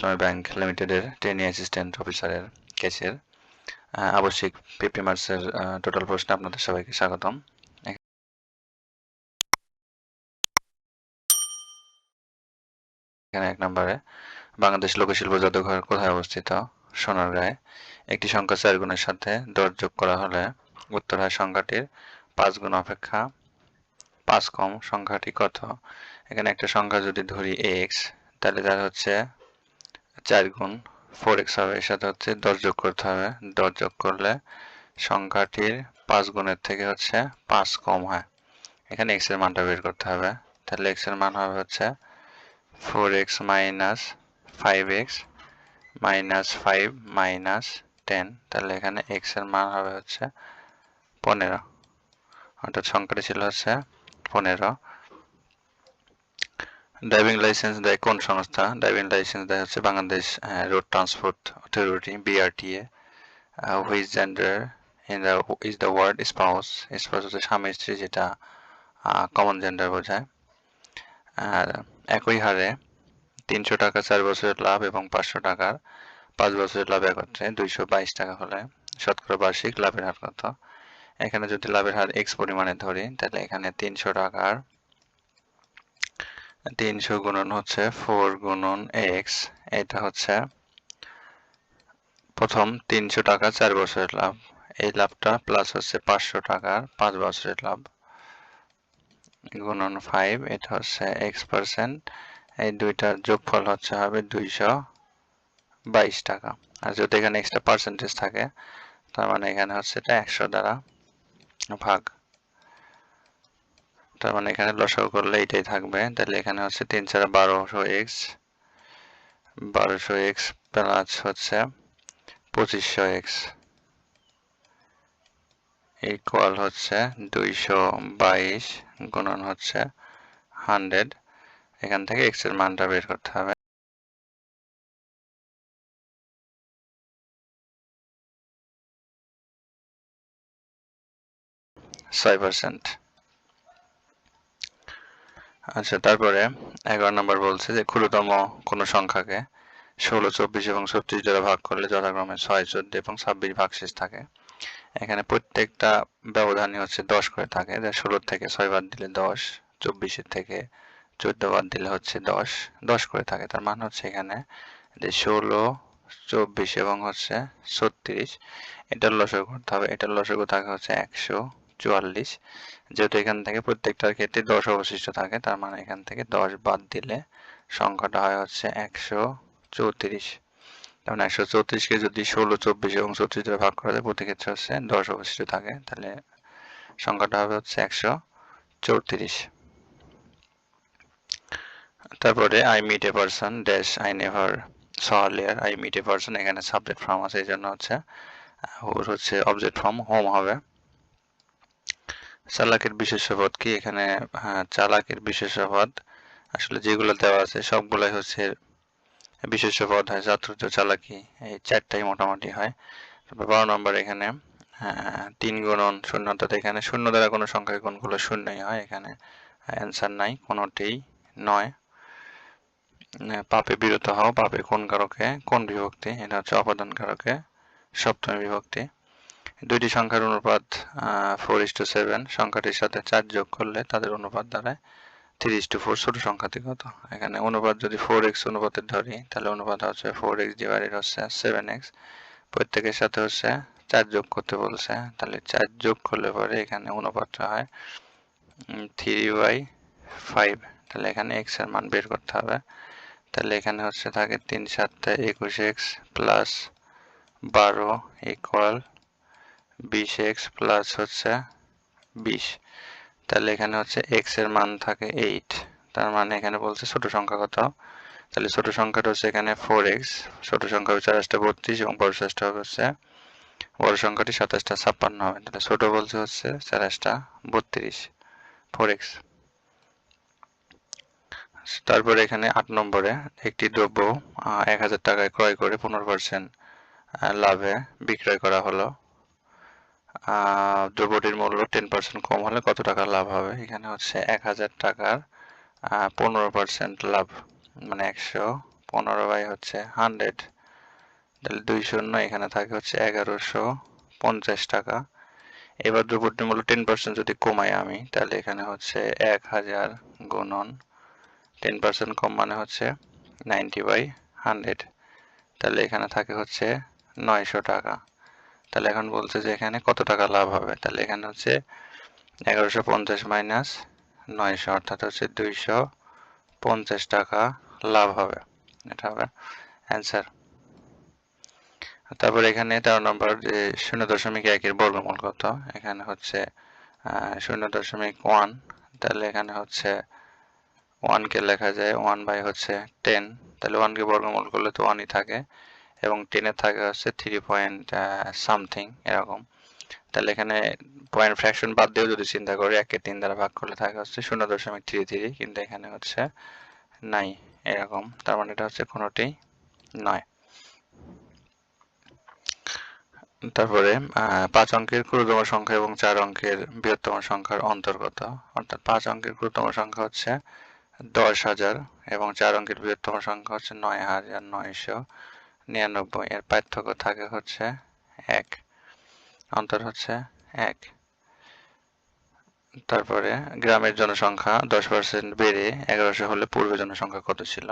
ইসলামী bank লিমিটেডের training assistant অফিসারের কেসের আবশ্যিক পিপি মার্সের টোটাল প্রশ্নে আপনাদের সবাইকে স্বাগতম। এখানে এক নম্বরে, বাংলাদেশ লোকশিল্প জাদুঘর কোথায় অবস্থিত? সোনারগাঁয়ে। একটি সংখ্যা চার গুণের সাথে দশ যোগ করা হলে উত্তর হয় সংখ্যাটির পাঁচ গুণ অপেক্ষা। পাঁচ কম, সংখ্যাটি কত? এখানে একটা সংখ্যা যদি ধরি এক্স তাহলে তার হচ্ছে চার গুণ ফোর এক্স হবে, এর সাথে হচ্ছে দশ যোগ করতে হবে। দশ যোগ করলে সংখ্যাটির পাঁচ গুণের থেকে হচ্ছে পাঁচ কম হয়। এখানে এক্সের মানটা বের করতে হবে। তাহলে এক্সের মান হবে হচ্ছে four x minus five x minus five minus ten তাহলে এখানে এক্সের মান হবে হচ্ছে পনেরো। অর্থাৎ সংখ্যাটি ছিল হচ্ছে পনেরো। ড্রাইভিং লাইসেন্স দেয় কোন সংস্থা? ড্রাইভিং লাইসেন্স দেয় হচ্ছে Bangladesh road transport authority BRTA which gender in the is the word spouse spouse হচ্ছে স্বামী, স্ত্রী যেটা কমন জেন্ডার বোঝায়। আর একই হারে তিনশো টাকা চার বছরের লাভ এবং পাঁচশো টাকার পাঁচ বছরের লাভ একত্রে দুইশো বাইশ টাকা হলে শতকরা বার্ষিক লাভের হার কত? এখানে যদি লাভের হার এক্স পরিমাণে ধরি, তাহলে এখানে তিনশো টাকার তিনশো গুণন হচ্ছে ফোর গুণন এক্স, এটা হচ্ছে প্রথম তিনশো টাকা, চার বছরের লাভ। এই লাভটা প্লাস হচ্ছে পাঁচশো টাকার পাঁচ বছরের লাভ। গুণন ফাইভ এটা হচ্ছে এক্স পার্সেন্ট এই দুইটার যোগফল হচ্ছে হবে দুইশো বাইশ টাকা। আর যদি এখানে এক্সট্রা পার্সেন্টেজ থাকে, তার মানে এখানে হচ্ছে এটা একশো দ্বারা ভাগ। তার মানে এখানে লসাগু করলে এটাই থাকবে। তাহলে এখানে হচ্ছে তিন চার বারোশো এক্স বারোশো এক্স প্লাস হচ্ছে পঁচিশশো এক্স ইকুয়াল হচ্ছে দুইশো বাইশ গুণন হচ্ছে হান্ড্রেড। এখান থেকে এক্সের মানটা বের করতে হবে। ছয় পার্সেন্ট। আচ্ছা তারপরে এগারো নম্বর বলছে যে ক্ষুদ্রতম কোনো সংখ্যাকে ষোলো, চব্বিশ এবং ছত্রিশ দ্বারা ভাগ করলে যথাক্রমে ছয়, চোদ্দ এবং ছাব্বিশ ভাগশেষ থাকে। এখানে প্রত্যেকটা ব্যবধানই হচ্ছে দশ করে থাকে। যা ষোলোর থেকে ছয় বাদ দিলে দশ চব্বিশের থেকে চোদ্দ বাদ দিলে হচ্ছে দশ দশ করে থাকে। তার মানে হচ্ছে এখানে যে ষোলো, চব্বিশ এবং হচ্ছে ছত্রিশ, এটার লসগু করতে হবে। এটার লসগু থাকে হচ্ছে একশো চুয়াল্লিশ। যেহেতু এখান থেকে প্রত্যেকটার ক্ষেত্রে দশ অবশিষ্ট থাকে, তার মানে এখান থেকে দশ বাদ দিলে সংখ্যাটা হয় হচ্ছে একশো চৌত্রিশ। যেমন একশো চৌত্রিশকে যদি ষোলো, চব্বিশ এবং চৌত্রিশ ধরে ভাগ করা যায়, প্রতি ক্ষেত্রে হচ্ছে দশ অবশিষ্ট থাকে। তাহলে সংখ্যাটা হবে হচ্ছে একশো চৌত্রিশ। তারপরে I meet a person dash I never সহালিয়ার I meet a person এখানে সাবজেক্ট ফর্ম আছে, এই জন্য হচ্ছে, ওর হচ্ছে অবজেক্ট ফর্ম হোম হবে। চালাকের বিশেষপদ কি? এখানে হ্যাঁ চালাকের বিশেষপদ আসলে যেগুলো দেওয়া আছে সবগুলাই হচ্ছে বিশেষপদ হয় চাতুর্য চালাকি এই চারটাই মোটামুটি হয়। তারপর বারো নম্বর এখানে হ্যাঁ, তিন গুণন শূন্য অর্থাৎ এখানে শূন্য দ্বারা কোনো সংখ্যায় গুণগুলো শূন্যই হয় এখানে অ্যান্সার নাই কোনোটিই নয়। পাপে বিরত হও পাপে কোন কারকে? কোন বিভক্তি? এটা হচ্ছে অপাদান কারকে সপ্তমী বিভক্তি। দুইটি সংখ্যার অনুপাত ফোর ইস টু সেভেন সংখ্যাটির সাথে চার যোগ করলে তাদের অনুপাত দাঁড়ায় থ্রি ইস টু ফোর ছোট সংখ্যাটি কত এখানে অনুপাত যদি ফোর এক্স অনুপাতের ধরি, তাহলে অনুপাত হচ্ছে ফোর এক্স ডিভাইডেড হচ্ছে সেভেন এক্স প্রত্যেকের সাথে হচ্ছে চার যোগ করতে বলছে, তাহলে চার যোগ করলে পরে এখানে অনুপাতটা হয় থ্রি বাই ফাইভ তাহলে এখানে এক্সের মান বের করতে হবে। তাহলে এখানে হচ্ছে থাকে তিন সাতটা একুশ এক্স প্লাস বারো ইকুয়াল বিশ এক্স প্লাস হচ্ছে বিশ। তাহলে এখানে হচ্ছে এক্সের মান থাকে এইট তার মানে এখানে বলছে ছোট সংখ্যা কত? তাহলে ছোট সংখ্যাটা হচ্ছে এখানে ফোর এক্স ছোট সংখ্যা হবে চারাশটা বত্রিশ এবং বড় শেষটা হবে হচ্ছে, বড় সংখ্যাটি সাতাশটা ছাপ্পান্ন হবে। তাহলে ছোট বলছে হচ্ছে চারাশটা বত্রিশ ফোর এক্স তারপরে এখানে আট নম্বরে একটি দ্রব্য এক হাজার টাকায় ক্রয় করে পনেরো পার্সেন্ট লাভে বিক্রয় করা হলো। দ্রব্যটির মূল্য টেন পার্সেন্ট কম হলে কত টাকা লাভ হবে? এখানে হচ্ছে এক হাজার টাকার পনেরো পার্সেন্ট লাভ মানে একশো পনেরো বাই হচ্ছে হান্ড্রেড তাহলে দুই শূন্য, এখানে থাকে হচ্ছে এগারোশো পঞ্চাশ টাকা। এবার দ্রব্যটির মূল্য টেন পার্সেন্ট যদি কমাই আমি, তাহলে এখানে হচ্ছে এক হাজার গুণন টেন পার্সেন্ট কম মানে হচ্ছে নাইনটি বাই হান্ড্রেড তাহলে এখানে থাকে হচ্ছে নয়শো টাকা। তাহলে এখন বলছে যে এখানে কত টাকা লাভ হবে? তাহলে এখানে হচ্ছে এগারোশো পঞ্চাশ মাইনাস নয়শো, অর্থাৎ হচ্ছে দুইশো পঞ্চাশ টাকা লাভ হবে। এটা হবে অ্যান্সার তারপর এখানে তেরো নম্বর যে শূন্য দশমিক একের বর্গমূল কত? এখানে হচ্ছে শূন্য দশমিক ওয়ান তাহলে এখানে হচ্ছে ওয়ানকে লেখা যায় ওয়ান বাই হচ্ছে টেন তাহলে ওয়ানকে বর্গমূল করলে তো ওয়ানই থাকে। এবং টেনের থাকে হচ্ছে থ্রি পয়েন্ট সামথিং এরকম। তাহলে এখানে পয়েন্ট ফ্র্যাকশন বাদ দিয়েও যদি চিন্তা করি, একে তিন দ্বারা ভাগ করলে থাকে হচ্ছে শূন্য দশমিক থ্রি থ্রি কিন্তু এখানে হচ্ছে নাই এরকম। তার মানে এটা হচ্ছে কোনোটি নয়। তারপরে পাঁচ অঙ্কের ক্ষুদ্রতম সংখ্যা এবং চার অঙ্কের বৃহত্তম সংখ্যার অন্তর্গত। অর্থাৎ পাঁচ অঙ্কের ক্ষুদ্রতম সংখ্যা হচ্ছে দশ হাজার এবং চার অঙ্কের বৃহত্তম সংখ্যা হচ্ছে নয় হাজার নয়শো নিরানব্বই, এর পার্থক্য থাকে হচ্ছে এক। অন্তর হচ্ছে এক। তারপরে গ্রামের জনসংখ্যা দশ পার্সেন্ট বেড়ে এগারোশো হলে পূর্বে জনসংখ্যা কত ছিল?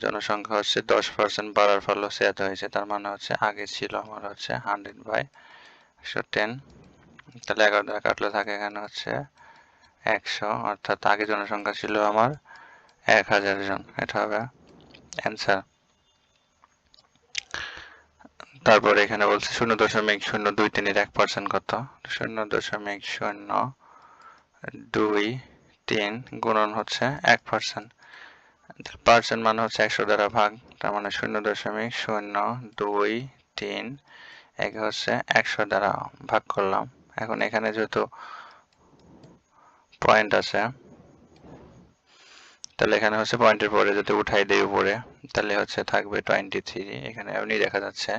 জনসংখ্যা হচ্ছে দশ পার্সেন্ট বাড়ার ফলে হচ্ছে এত হয়েছে, তার মানে হচ্ছে আগে ছিল আমার হচ্ছে হান্ড্রেড বাই একশো টেন। তাহলে এগারো দ্বারা কাটলে থাকে এখানে হচ্ছে একশো, অর্থাৎ আগে জনসংখ্যা ছিল আমার এক হাজার জন। এটা হবে অ্যান্সার তারপরে এখানে বলছে শূন্য দশমিক শূন্য দুই তিনের এক পার্সেন্ট কত? শূন্য দশমিক শূন্য দুই তিন গুণন হচ্ছে এক পার্সেন্ট পার্সেন্ট মানে হচ্ছে একশো দ্বারা ভাগ, তার মানে শূন্য দশমিক শূন্য দুই তিন, একে হচ্ছে একশো দ্বারা ভাগ করলাম। এখন এখানে যেহেতু পয়েন্ট আছে, তাহলে এখানে হচ্ছে পয়েন্টের পরে যদি উঠাই দেই উপরে, তাহলে হচ্ছে থাকবে টোয়েন্টি থ্রি এখানে এমনি দেখা যাচ্ছে।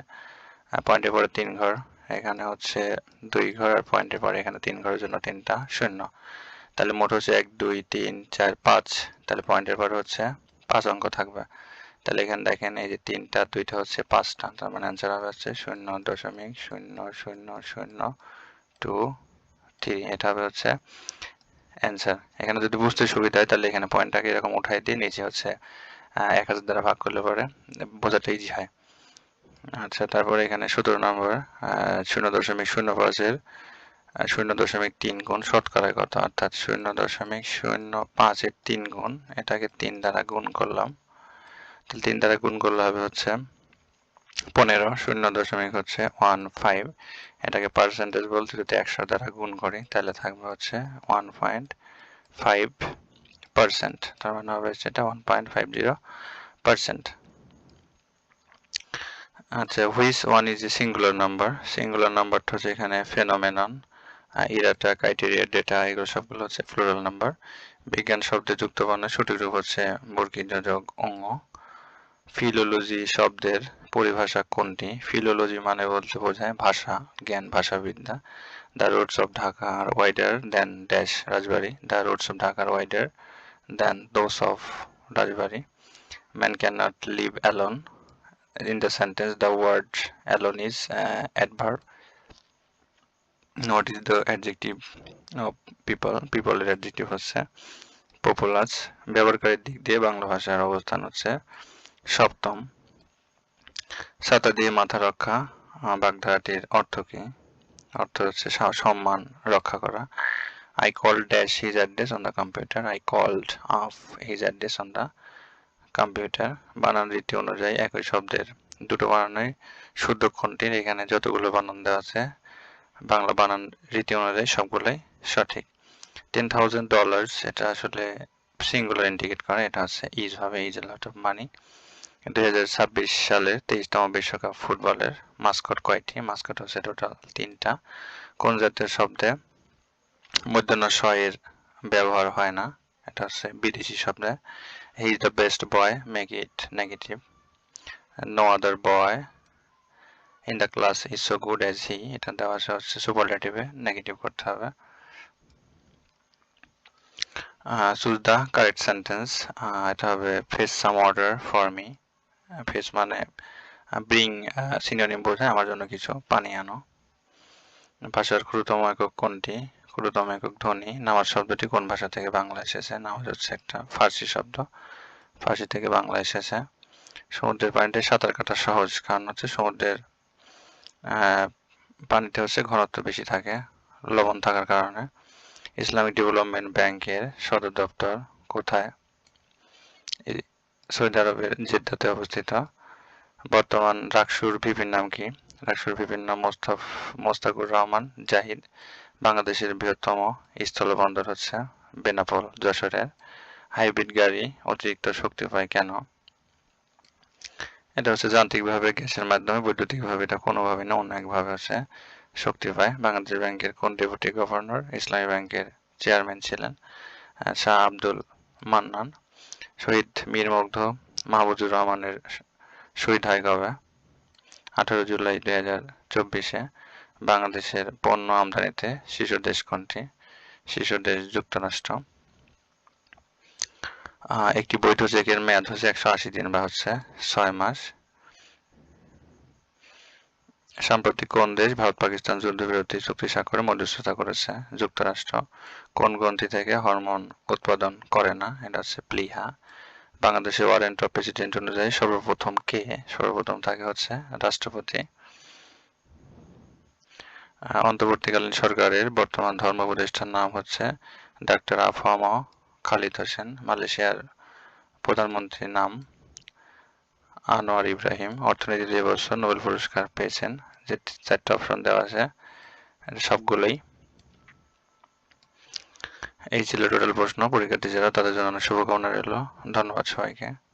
পয়েন্টের পরে তিন ঘর, এখানে হচ্ছে দুই ঘর আর পয়েন্টের পরে এখানে তিন ঘরের জন্য তিনটা শূন্য। তাহলে মোট হচ্ছে এক, দুই, তিন, চার, পাঁচ, তাহলে পয়েন্টের পরে হচ্ছে পাঁচ অঙ্ক থাকবে। তাহলে এখানে দেখেন এই যে তিনটা, দুইটা হচ্ছে পাঁচটা, তার মানে অ্যান্সার হবে হচ্ছে শূন্য দশমিক শূন্য শূন্য শূন্য টু থ্রি, এটা হবে হচ্ছে অ্যান্সার এখানে যদি বুঝতে সুবিধা হয়, তাহলে এখানে পয়েন্টটাকে এরকম উঠাই দিয়ে নিচে হচ্ছে এক হাজার দ্বারা ভাগ করলে পরে বোঝাটা ইজি হয়। আচ্ছা তারপরে এখানে সতেরো নম্বর শূন্য দশমিক শূন্য পাঁচের শূন্য দশমিক তিন গুণ শতকরা কত অর্থাৎ শূন্য দশমিক শূন্য পাঁচের তিন গুণ, এটাকে তিন দ্বারা গুণ করলাম। তাহলে তিন দ্বারা গুণ করলে হবে হচ্ছে পনেরো, শূন্য দশমিক হচ্ছে ওয়ান ফাইভ। এটাকে পার্সেন্টেজ বলতে যদি একশো দ্বারা গুণ করি, তাহলে থাকবে হচ্ছে ওয়ান পয়েন্ট ফাইভ পার্সেন্ট, তার মানে হবে সেটা one point five zero percent. আচ্ছা which one is a singular number singular নাম্বারটা হচ্ছে এখানে ফেনোমেনন ইরাটা ক্রাইটেরিয়া ডেটা এগুলো সবগুলো হচ্ছে ফ্লোরাল নাম্বার বিজ্ঞান শব্দে যুক্ত বর্ণের সঠিক রূপ হচ্ছে বর্গী যোজক, অঙ্গ। ফিলোলজি শব্দের পরিভাষা কোনটি? ফিলোলজি মানে বলতে বোঝায় ভাষা, জ্ঞান, ভাষাবিদ্যা। The roads of Dhaka are wider than dash Rajbari. The roads of Dhaka are wider than those of Rajbari. Man can not live alone in the sentence the word alone is uh, adverb what is the adjective of people people এর adjective হচ্ছে populous ব্যবহারকারীর দিক দিয়ে বাংলা ভাষার অবস্থান হচ্ছে সপ্তম ছাতা দিয়ে মাথা রক্ষা বাগধারাটির অর্থ কি অর্থ হচ্ছে সম্মান রক্ষা করা I called dash his address on the computer. I called off his address on the computer বানান রীতি অনুযায়ী একই শব্দের দুটো বানানোই শুদ্ধ কোনটির? এখানে যতগুলো বানান দেওয়া আছে, বাংলা বানান রীতি অনুযায়ী সবগুলোই সঠিক। টেন থাউজেন্ড ডলার্স এটা আসলে সিঙ্গুলার ইন্ডিকেট করে, এটা হচ্ছে ইজ হবে ইজ লট অফ মানি দুই হাজার ছাব্বিশ সালের তেইশতম বিশ্বকাপ ফুটবলের মাস্কট কয়টি? মাস্কট হচ্ছে টোটাল তিনটা। কোন জাতীয় শব্দে মধ্যাহ্ন শয়ের ব্যবহার হয় না? এটা হচ্ছে বিদেশি শব্দে। He is the best boy make it negative no other boy in the class is so good as he এটা দেওয়া হচ্ছে সুপারলেটিভে নেগেটিভ করতে হবে। চুজ দ্য কারেক্ট সেন্টেন্স এটা হবে fetch some water for me fetch মানে ব্রিং সিনোনিম বোঝায়। আমার জন্য কিছু পানি আনো। ভাষার ক্ষুদ্রতম একক কোনটি? ক্ষুদ্রতম একক ধ্বনি নামাজ শব্দটি কোন ভাষা থেকে বাংলা এসেছে? নামাজ হচ্ছে একটা ফার্সি শব্দ। ফার্সি থেকে বাংলা এসেছে। সমুদ্রের পানিতে সাঁতার কাটা সহজ কারণ হচ্ছে সমুদ্রের পানিতে হচ্ছে ঘনত্ব বেশি থাকে, লবণ থাকার কারণে। ইসলামিক ডেভেলপমেন্ট ব্যাংকের সদর দপ্তর কোথায়? সৌদি আরবের জেদ্দাতে অবস্থিত। বর্তমান রাকসুর ভিপির নাম কি? রাকসুর নাম মোস্তাফ, মোস্তাকুর রহমান, জাহিদ। বাংলাদেশের বৃহত্তম স্থলবন্দর হচ্ছে বেনাপোল, যশোরের। হাইব্রিড গাড়ি অতিরিক্ত শক্তি পায় কেন? এটা হচ্ছে যান্ত্রিকভাবে গ্যাসের মাধ্যমে, বৈদ্যুতিকভাবে এটা কোনোভাবে না অন্য একভাবে হচ্ছে শক্তি পায়। বাংলাদেশ ব্যাংকের কোন ডেপুটি গভর্নর ইসলামী ব্যাংকের চেয়ারম্যান ছিলেন? শাহ আব্দুল মান্নান, শহীদ মীর মুগ্ধ মাহবুজুর রহমানের শহীদ হয় কবে? আঠারো জুলাই দুই হাজার চব্বিশে। বাংলাদেশের পণ্য আমদানিতে শীর্ষ দেশ কোনটি? শীর্ষ দেশ যুক্তরাষ্ট্র। একটি বৈধ চেকের মেয়াদ হচ্ছে একশো আশি দিন বা হচ্ছে ছয় মাস। সাম্প্রতিক কোন দেশ, ভারত, পাকিস্তান যুদ্ধবিরতি চুক্তি স্বাক্ষরে মধ্যস্থতা করেছে? যুক্তরাষ্ট্র। কোন গ্রন্থি থেকে হরমোন উৎপাদন করে না? এটা হচ্ছে প্লিহা। বাংলাদেশের ওয়ারেন্ট অফ প্রেসিডেন্ট অনুযায়ী সর্বপ্রথম কে? সর্বপ্রথম থাকে হচ্ছে রাষ্ট্রপতি। অন্তর্বর্তীকালীন সরকারের বর্তমান ধর্ম উপদেষ্টার নাম হচ্ছে ডাক্তার আফম খালিদ হোসেন, মালয়েশিয়ার প্রধানমন্ত্রীর নাম আনোয়ার ইব্রাহিম। অর্থনীতিতে এবছর নোবেল পুরস্কার পেয়েছেন। যে চারটা অপশন দেওয়া আছে সবগুলোই। এই ছিল টোটাল প্রশ্ন। পরীক্ষার্থী যারা তাদের জন্য শুভকামনা রইল। ধন্যবাদ সবাইকে।